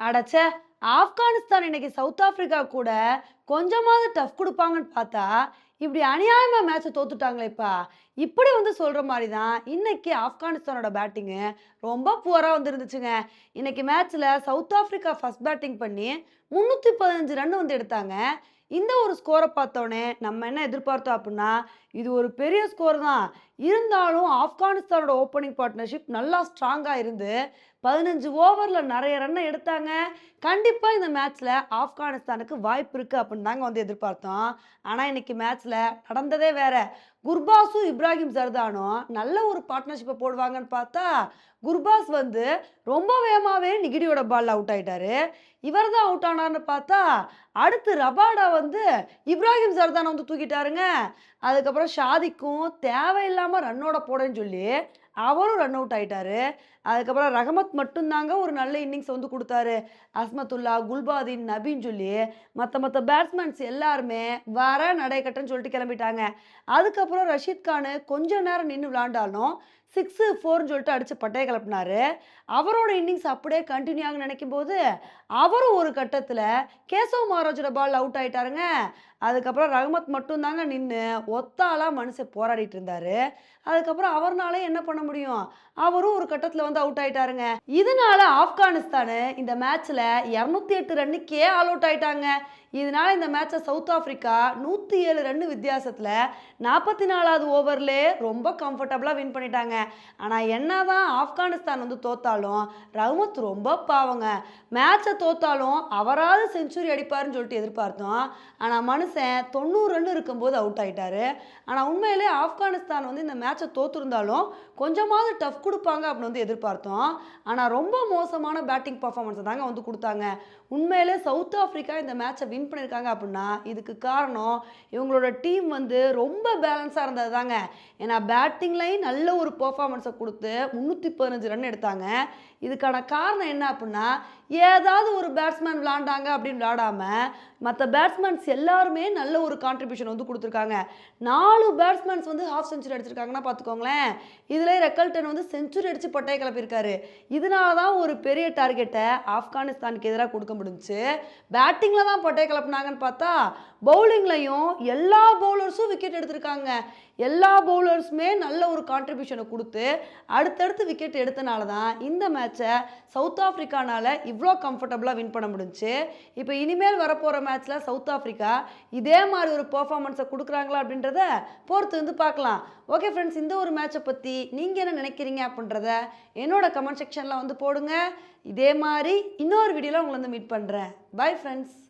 அடச்சே ஆப்கானிஸ்தான் இன்னைக்கு south Africa கூட கொஞ்சமாவது டஃப் கொடுப்பாங்கன்னு பார்த்தா இப்படி அநியாயமாக மேட்சை தோத்துட்டாங்களேப்பா. இப்படி வந்து சொல்கிற மாதிரி தான் இன்னைக்கு ஆப்கானிஸ்தானோட பேட்டிங்கு ரொம்ப புவராக வந்துருந்துச்சுங்க. இன்னைக்கு மேட்ச்சில் சவுத் ஆஃப்ரிக்கா ஃபர்ஸ்ட் பேட்டிங் பண்ணி முந்நூற்றி பதினஞ்சு ரன் வந்து எடுத்தாங்க. இந்த ஒரு ஸ்கோரை பார்த்தோன்னே நம்ம என்ன எதிர்பார்த்தோம் அப்படின்னா இது ஒரு பெரிய ஸ்கோர் தான். இருந்தாலும் ஆப்கானிஸ்தானோட ஓப்பனிங் பார்ட்னர்ஷிப் நல்லா ஸ்ட்ராங்காக இருந்து பதினஞ்சு ஓவரில் நிறைய ரன்னை எடுத்தாங்க. கண்டிப்பாக இந்த மேட்ச்சில் ஆப்கானிஸ்தானுக்கு வாய்ப்பு இருக்குது அப்படின்னு தாங்க வந்து எதிர்பார்த்தோம். ஆனால் இன்னைக்கு மேட்ச்சில் நடந்ததே வேற. குர்பாஸும் இப்ராஹிம் ஜர்தானும் நல்ல ஒரு பார்ட்னர்ஷிப்பை போடுவாங்கன்னு பார்த்தா குர்பாஸ் வந்து ரொம்ப வேகமாகவே நிகிடியோட பாலில் அவுட் ஆயிட்டாரு. இவர் தான் அவுட் ஆனார்னு பார்த்தா அடுத்து ரபாடா வந்து இப்ராஹிம் ஜர்தானை வந்து தூக்கிட்டாருங்க. அதுக்கப்புறம் ஷாதிக்கும் தேவையில்லாமல் ரன்னோட போடன்னு சொல்லி அவரும் ரன் அவுட் ஆயிட்டாரு. அதுக்கப்புறம் ரஹமத் மட்டும்தாங்க ஒரு நல்ல இன்னிங்ஸ் வந்து கொடுத்தாரு. அஸ்மத்துல்லா குல்பாதீன் நபின்னு சொல்லி மற்ற மற்ற பேட்ஸ்மேன்ஸ் எல்லாருமே வர நடைக்கட்டன்னு சொல்லிட்டு கிளம்பிட்டாங்க. அதுக்கப்புறம் ரஷீத் கானு கொஞ்ச நேரம் நின்று விளாண்டாலும் சிக்ஸு ஃபோர்னு சொல்லிட்டு அடித்து பட்டையை கிளப்பினாரு. அவரோட இன்னிங்ஸ் அப்படியே கண்டினியூ ஆகும் நினைக்கும் போது அவரும் ஒரு கட்டத்தில் கேசவ் மகாராஜோட பால் அவுட் ஆகிட்டாருங்க அதுக்கப்புறம் ரஹமத் மட்டும்தாங்க நின்று ஒத்தாளாக மனுஷன் போராடிட்டு இருந்தாரு. அதுக்கப்புறம் அவர்னாலே என்ன பண்ண முடியும்? அவரும் ஒரு கட்டத்தில் வந்து அவுட் ஆகிட்டாருங்க இதனால ஆப்கானிஸ்தானு இந்த மேட்ச்சில் இரநூத்தி எட்டு ரன்னுக்கே ஆல் அவுட் ஆகிட்டாங்க இதனால இந்த மேட்சை சவுத் ஆஃப்ரிக்கா நூற்றி ஏழு ரன்னு வித்தியாசத்தில் நாற்பத்தி நாலாவது ஓவர்லே ரொம்ப கம்ஃபர்டபுளாக வின் பண்ணிட்டாங்க. ஆனால் என்ன தான் ஆப்கானிஸ்தான் வந்து தோத்தாலும் ரஹ்மத் ரொம்ப பாவங்க. மேட்சை தோத்தாலும் அவராவது செஞ்சுரி அடிப்பாருன்னு சொல்லிட்டு எதிர்பார்த்தோம். ஆனால் மனுஷன் தொண்ணூறு ரன் இருக்கும்போது அவுட் ஆகிட்டாரு ஆனால் உண்மையிலே ஆப்கானிஸ்தான் வந்து இந்த மேட்சை தோத்துருந்தாலும் கொஞ்சமாவது டஃப் கொடுப்பாங்க அப்படின்னு வந்து எதிர்பார்த்தோம். ஆனால் ரொம்ப மோசமான பேட்டிங் பர்ஃபார்மன்ஸை தாங்க வந்து கொடுத்தாங்க. உண்மையிலே சவுத் ஆஃப்ரிக்கா இந்த மேட்சை வின் பண்ணியிருக்காங்க அப்படின்னா இதுக்கு காரணம் இவங்களோட டீம் வந்து ரொம்ப பேலன்ஸாக இருந்தது தாங்க. ஏன்னா பேட்டிங்லையும் நல்ல ஒரு பர்ஃபார்மன்ஸை கொடுத்து முந்நூற்றி பதினஞ்சு ரன் எடுத்தாங்க. இதுக்கான காரணம் என்ன அப்படின்னா ஏதாவது ஒரு பேட்ஸ்மேன் விளாண்டாங்க அப்படின்னு விளாடாமல் மற்ற பேட்ஸ்மேன்ஸ் எல்லாருமே நல்ல ஒரு கான்ட்ரிபியூஷன் வந்து கொடுத்துருக்காங்க. நாலு பேட்ஸ்மேன்ஸ் வந்து ஹாஃப் செஞ்சுரி அடிச்சிருக்காங்கன்னா பார்த்துக்கோங்களேன். இதில் ரெக்கல்டன் வந்து செஞ்சுரி அடித்து பட்டையை கிளப்பியிருக்காரு. இதனால தான் ஒரு பெரிய டார்கெட்டை ஆப்கானிஸ்தானுக்கு எதிராக கொடுக்க முடிஞ்சு பேட்டிங்கில் தான் பட்டையை கிளப்புனாங்கன்னு பார்த்தா பவுலிங்லையும் எல்லா பவுலர்ஸும் விக்கெட் எடுத்திருக்காங்க. எல்லா பவுலர்ஸுமே நல்ல ஒரு கான்ட்ரிபியூஷனை கொடுத்து அடுத்தடுத்து விக்கெட் எடுத்தனால தான் இந்த மேட்சை சவுத் ஆஃப்ரிக்கானால் இவ்வளோ கம்ஃபர்டபுளாக வின் பண்ண முடிஞ்சுச்சு இப்போ இனிமேல் வரப்போகிற மேட்ச்சில் சவுத் ஆஃப்ரிக்கா இதே மாதிரி ஒரு பர்ஃபார்மன்ஸை கொடுக்குறாங்களா அப்படின்றத பொறுத்து வந்து பார்க்கலாம். ஓகே ஃப்ரெண்ட்ஸ் இந்த ஒரு மேட்சை பற்றி நீங்கள் என்ன நினைக்கிறீங்க அப்படின்றத என்னோட கமெண்ட் செக்ஷனில் வந்து போடுங்க. இதே மாதிரி இன்னொரு வீடியோவில் உங்களை வந்து மீட் பண்ணுறேன் பை ஃப்ரெண்ட்ஸ்